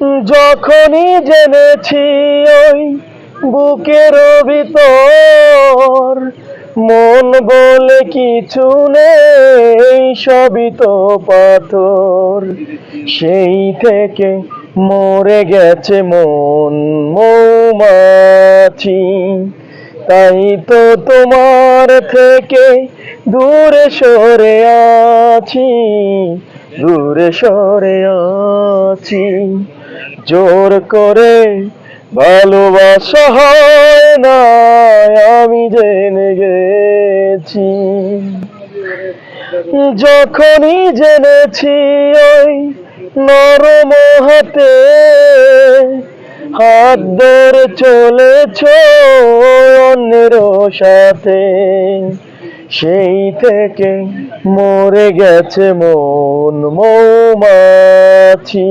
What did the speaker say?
যখনই জেনেছি ওই বুকের ভিতর, মন বলে কিছু নেই, সবই তো পাথর। সেই থেকে মরে গেছে মন মৌমাছি। তাই তো তোমার থেকে দূরে সরে আছি, দূরে সরে আছি। জোর করে ভালোবাসা হয় না, আমি জেনে গেছি। যখনই জেনেছি ওই নরম হাতে, হাত ধরে চলেছ অন্যের সাথে। সেই থেকে মরে গেছে মন মৌমাছি।